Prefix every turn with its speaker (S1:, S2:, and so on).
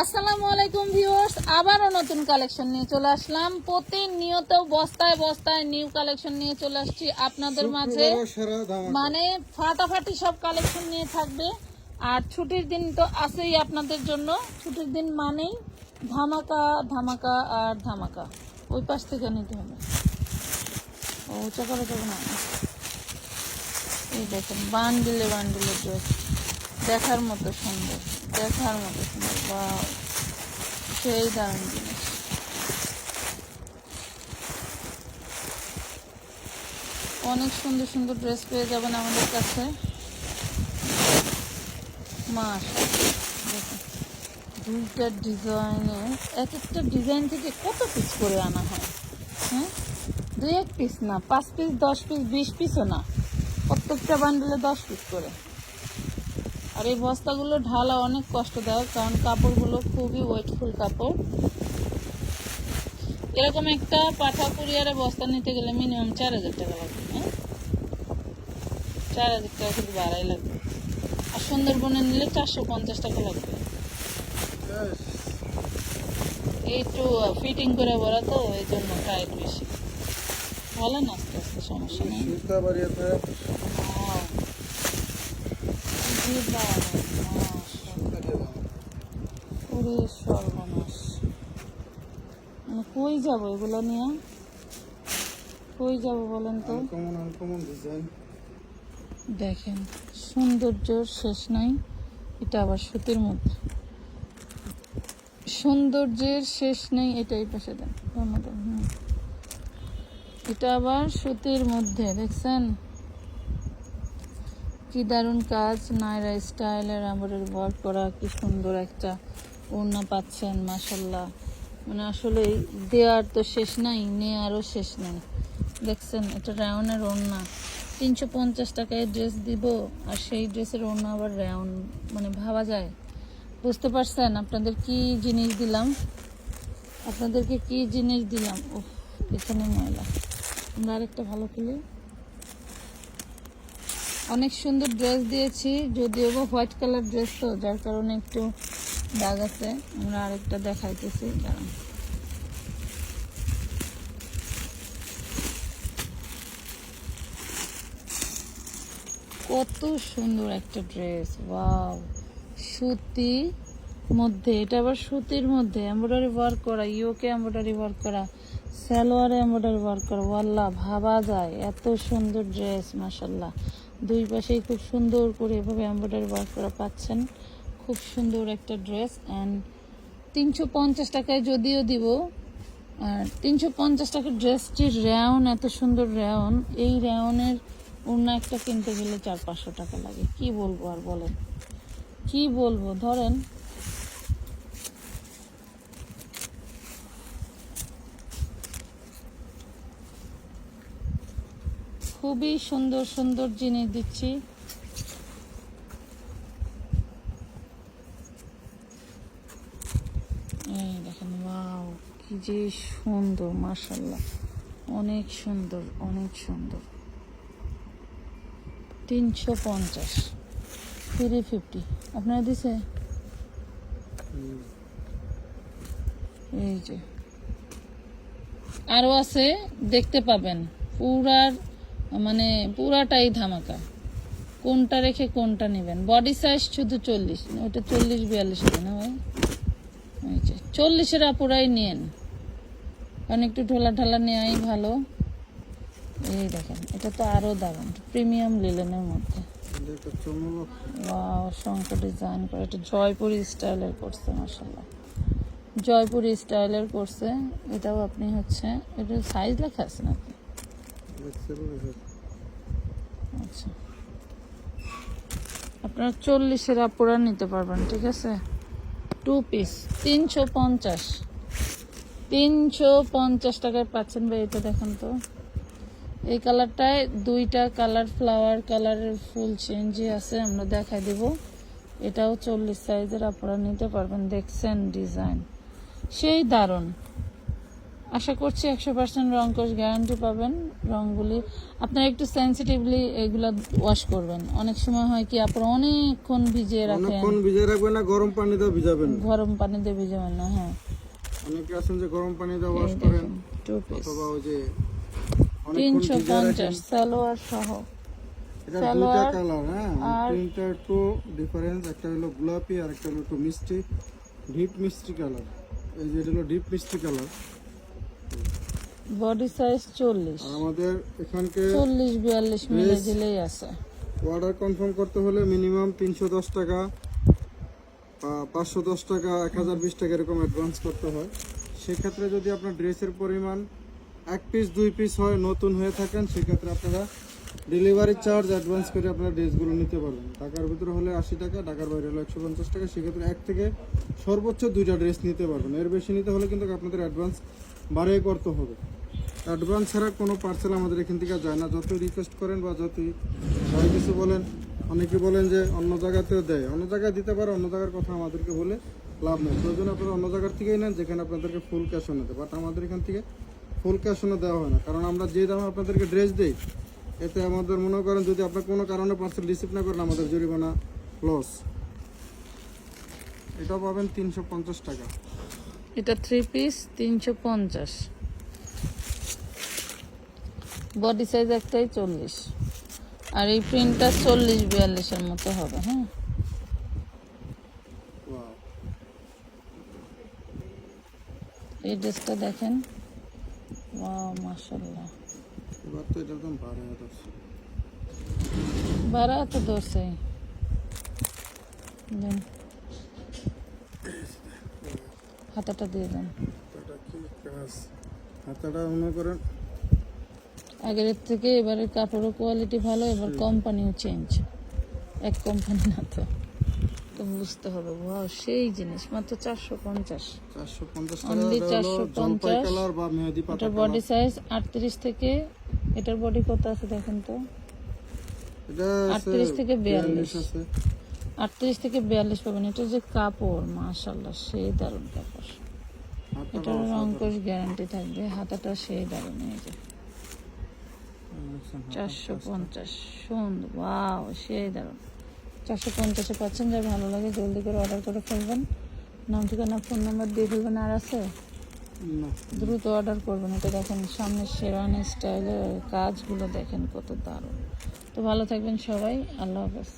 S1: আসসালামু আলাইকুম ভিউয়ার্স আবারও নতুন কালেকশন নিয়ে চলে আসলাম। প্রতিনিয়ত বস্তায় বস্তায় নিউ কালেকশন নিয়ে চলে আসছি আপনাদের মাঝে। মানে ফাটাফাটি সব কালেকশন নিয়ে থাকবে। আর ছুটির দিন তো আছেই আপনাদের জন্য। ছুটির দিন মানেই ধামাকা ধামাকা আর ধামাকা। ওই পাশ থেকে নিতে হবে। ও করে না। এই দেখেন বান্ডিলে বান্ডিলে ড্রেস দেখার মতো সুন্দর, দেখার মতো সুন্দর বা সেই দারুণ জিনিস। অনেক সুন্দর সুন্দর ড্রেস পেয়ে যাবেন আমাদের কাছে। মাস দুইটা ডিজাইনে, এক একটা ডিজাইন থেকে কত পিস করে আনা হয়? হ্যাঁ? দুই এক পিস না, পাঁচ পিস দশ পিস বিশ পিসও না। প্রত্যেকটা বান্ডেলে দশ পিস করে। আর এই বস্তাগুলো ঢালা অনেক কষ্টদায়ক, কারণ কাপড়গুলো খুবই ওয়েটফুল কাপড়। এরকম একটা পাঠা কুরিয়ারে বস্তা নিতে গেলে মিনিমাম চার হাজার টাকা লাগবে হ্যাঁ? চার হাজার টাকা শুধু বাড়াই লাগবে। আর সুন্দরবনে নিলে চারশো পঞ্চাশ টাকা লাগবে। একটু ফিটিং করে বলা তো, এই জন্য টাইট বেশি। ভালো না আস্তে আস্তে, সমস্যা নেই
S2: সুতা বাড়িয়েছে
S1: Wow. কি দারুণ, মাশাআল্লাহ। ওরে সর্বনাশ মানে কই যাব এগুলো নিয়ে কই যাব বলেন তো দেখেন সৌন্দর্যর শেষ নাই। এটা আবার সুতির মধ্যে। সৌন্দর্যের শেষ নেই এটাই পাশে দেন। হুম। এটা আবার সুতির মধ্যে দেখছেন? কি দারুণ কাজ নায়রা স্টাইলের আমাদের ওয়ার্ক করা কি সুন্দর একটা ওড়না পাচ্ছেন মাসাল্লাহ মানে আসলে দেওয়ার তো শেষ নাই, নেওয়ারও শেষ নাই। দেখছেন, এটা রায়নের ওড়না। তিনশো পঞ্চাশ টাকায় ড্রেস দিব, আর সেই ড্রেসের ওড়না আবার রায়ন মানে ভাবা যায়। বুঝতে পারছেন আপনাদের কি জিনিস দিলাম? আপনাদেরকে কি জিনিস দিলাম? ও এখানে ময়লা। আমরা আরেকটা ভালো খুলি। অনেক সুন্দর ড্রেস দিয়েছি, যদিও বা হোয়াইট কালার ড্রেস তো, যার কারণে একটু দাগ আছে। আমরা আরেকটা দেখাইতেছি, দাঁড়ান। কত সুন্দর একটা ড্রেস ওয়াও সুতি মধ্যে, এটা আবার সুতির মধ্যে এমব্রয়ডারি ওয়ার্ক করা, ইউকে এমব্রয়ডারি ওয়ার্ক করা, সালোয়ারে এমব্রয়ডারি ওয়ার্ক করা ওয়াল্লা ভাবা যায়, এত সুন্দর ড্রেস মাসাল্লাহ দুই পাশেই খুব সুন্দর করে এভাবে এমব্রয়ডারি ওয়ার্ক করা পাচ্ছেন। খুব সুন্দর একটা ড্রেস অ্যান্ড তিনশো পঞ্চাশ টাকায় যদিও দিব, আর তিনশো পঞ্চাশ টাকার ড্রেসটির রেওন এত সুন্দর রেওন এই রেওনের অন্য একটা কিনতে গেলে চার পাঁচশো টাকা লাগে। কি বলব আর বলেন? কি বলব? ধরেন খুবই সুন্দর সুন্দর জিনিস দিচ্ছি। এই দেখেন, ওয়াও, কি যে সুন্দর মাশাল্লাহ অনেক সুন্দর অনেক সুন্দর। তিনশো পঞ্চাশ থ্রি ফিফটি। আপনারা দিছে? এই যে। আরও আছে, দেখতে পাবেন। পুরার মানে পুরাটাই ধামাকা। কোনটা রেখে কোনটা নেবেন? বডি সাইজ শুধু চল্লিশ। ওটা চল্লিশ, বিয়াল্লিশ হবে না ভাই? চল্লিশের আপুরাই নেন কারণ একটু ঢোলা ঢালা নেওয়াই ভালো। এই দেখেন, এটা তো আরও দারুণ। প্রিমিয়াম লিলেনের মধ্যে। শঙ্কর ডিজাইন করে। এটা জয়পুরি স্টাইলের করছে মাসাল্লাহ জয়পুরি স্টাইলের করছে। এটাও আপনি হচ্ছে এটা সাইজ লেখা আছে
S2: পারে
S1: আচ্ছা। আপনারা চল্লিশের আপুরা নিতে পারবেন, ঠিক আছে? টু পিস তিনশো পঞ্চাশ। তিনশো পঞ্চাশ টাকায় পাচ্ছেন ভাই এটা দেখেন তো। এই কালারটায় দুইটা কালার ফ্লাওয়ার কালারের ফুল চেঞ্জই আছে, আমরা দেখাই দিব। এটাও চল্লিশ সাইজের আপনারা নিতে পারবেন, দেখছেন ডিজাইন সেই দারুণ। আশা করছি একশো পার্সেন্ট রং কোষ গ্যারান্টি পাবেন রংগুলি। আপনারা একটু সেন্সিটিভলি এগুলা ওয়াশ করবেন। অনেক সময় হয় কি আপনারা অনেকক্ষণ ভিজিয়ে রাখেন।
S2: অনেকক্ষণ ভিজে রাখবেন না গরম পানিতে ভিজাবেন।
S1: গরম পানিতে ভিজাবেন না হ্যাঁ।
S2: অনেকে আছেন যে গরম পানিতে ওয়াশ করেন
S1: টু পিস
S2: অথবা ওই যে
S1: তিনশো
S2: ভিজিয়ে
S1: পঞ্চাশ সালোয়ার সহ।
S2: এটা
S1: সালোয়ার
S2: কালার হ্যাঁ তিনটা একটু ডিফারেন্স একটা হলো গোলাপি আর একটা হলো একটু মিষ্টি ডিপ মিষ্টি কালার এই যে এটা হলো ডিপ মিষ্টি কালার
S1: বডি সাইজ চল্লিশ।
S2: আর আমাদের এখানকে
S1: চল্লিশ বিয়াল্লিশ মিলে দিলেই আছে।
S2: অর্ডার কনফার্ম করতে হলে মিনিমাম তিনশো দশ টাকা বা পাঁচশো দশ টাকা এক হাজার বিশ টাকা এরকম অ্যাডভান্স করতে হয়। সেক্ষেত্রে যদি আপনার ড্রেসের পরিমাণ এক পিস দুই পিস হয় নতুন হয়ে থাকেন সেক্ষেত্রে আপনারা ডেলিভারি চার্জ অ্যাডভান্স করে আপনারা ড্রেসগুলো নিতে পারবেন। ঢাকার ভিতরে হলে আশি টাকা ঢাকার বাইরে হলে একশো পঞ্চাশ টাকা সেক্ষেত্রে এক থেকে সর্বোচ্চ দুইটা ড্রেস নিতে পারবেন। এর বেশি নিতে হলে কিন্তু আপনাদের অ্যাডভান্স বাড়িয়ে করতে হবে। অ্যাডভান্স ছাড়া কোনো পার্সেল আমাদের এখান থেকে যায় না। যতই রিকোয়েস্ট করেন বা যতই যাই কিছু বলেন, অনেকে বলেন যে অন্য জায়গাতেও দেয়। অন্য জায়গায় দিতে পারে, অন্য জায়গার কথা আমাদেরকে বলে লাভ নেই। প্রয়োজন আপনারা অন্য জায়গার থেকেই নেন, যেখানে আপনাদেরকে ফুল ক্যাশ অনে দেয় বাট আমাদের এখান থেকে ফুল ক্যাশ অনে দেওয়া হয় না। কারণ আমরা যে দামে আপনাদেরকে ড্রেস দিই, এতে আমাদের মনে করেন যদি আপনার কোনো কারণে পার্সেল রিসিভ না করেন, আমাদের জরিমানা লস এটা পাবেন তিনশো পঞ্চাশ টাকা।
S1: এটা থ্রি পিস তিনশো পঞ্চাশ। বডি সাইজ একটাই চল্লিশ। আর এই প্রিন্টটা চল্লিশ বিয়াল্লিশের মতো হবে হ্যাঁ. এই ড্রেসটা দেখেন। ওয়াও
S2: এবার তো
S1: তো দেন। হাতাটা দিয়ে দেন।
S2: হাতাটা মনে করেন
S1: আগের থেকে এবারের কাপড়ও কোয়ালিটি ভালো এবার কোম্পানিও চেঞ্জ এক কোম্পানি না তো। তো বুঝতে হবে ওয়াও সেই জিনিস মাত্র চারশো পঞ্চাশ।
S2: চারশো পঞ্চাশ
S1: Only
S2: টাকা এটা হলো
S1: 450
S2: জলপাই কালার বা মেহেদি পাতা
S1: এটার বডি সাইজ আটত্রিশ থেকে এটার বডি কত আছে দেখেন তো? 38 থেকে 42
S2: আছে।
S1: আটত্রিশ থেকে বিয়াল্লিশ পাবেন। এটা যে কাপড় মাশাল্লাহ সেই দারুণ কাপড়। এটার রঙ্কশ গ্যারান্টি থাকবে হাতাটা সেই দারুণ হয়ে যে।
S2: আচ্ছা,
S1: চারশো পঞ্চাশ সুন্দর ওয়াও সেই দারুণ চারশো পঞ্চাশে পাচ্ছেন যা ভালো লাগে জলদি করে অর্ডার করে ফেলবেন। নাম ঠিকানা ফোন নাম্বার দিয়ে ফেলবেন আর আছে? দ্রুত অর্ডার করবেন এটা দেখেন সামনে শেরানি স্টাইলের কাজগুলো দেখেন কত দারুণ। তো ভালো থাকবেন সবাই আল্লাহ হাফেজ।